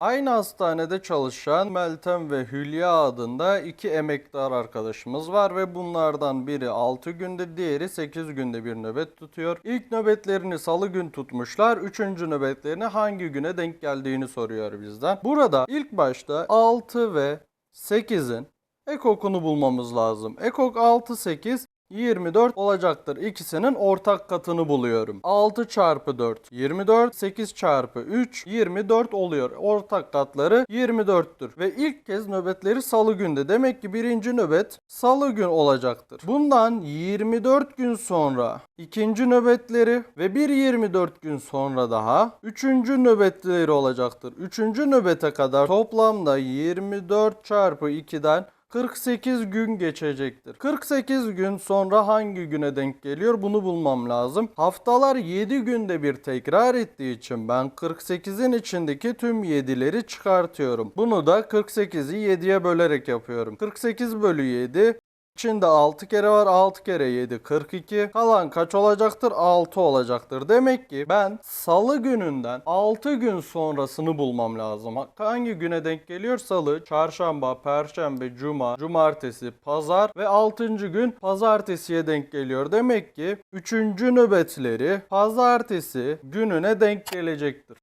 Aynı hastanede çalışan Meltem ve Hülya adında iki emektar arkadaşımız var ve bunlardan biri 6 günde diğeri 8 günde bir nöbet tutuyor. İlk nöbetlerini salı gün tutmuşlar. Üçüncü nöbetlerini hangi güne denk geldiğini soruyor bizden. Burada ilk başta 6 ve 8'in ekokunu bulmamız lazım. Ekok 6, 8 24 olacaktır. İkisinin ortak katını buluyorum. 6 çarpı 4 24, 8 çarpı 3 24 oluyor. Ortak katları 24'tür. Ve ilk kez nöbetleri salı günde. Demek ki birinci nöbet salı gün olacaktır. Bundan 24 gün sonra ikinci nöbetleri ve bir 24 gün sonra daha üçüncü nöbetleri olacaktır. Üçüncü nöbete kadar toplamda 24 çarpı 2'den 48 gün geçecektir. 48 gün sonra hangi güne denk geliyor bunu bulmam lazım. Haftalar 7 günde bir tekrar ettiği için ben 48'in içindeki tüm 7'leri çıkartıyorum. Bunu da 48'i 7'ye bölerek yapıyorum. 48 bölü 7 İçinde 6 kere var. 6 kere 7 42. Kalan kaç olacaktır? 6 olacaktır. Demek ki ben salı gününden 6 gün sonrasını bulmam lazım. Hangi güne denk geliyor? Salı, çarşamba, perşembe, cuma, cumartesi, pazar ve 6. gün pazartesiye denk geliyor. Demek ki 3. nöbetleri pazartesi gününe denk gelecektir.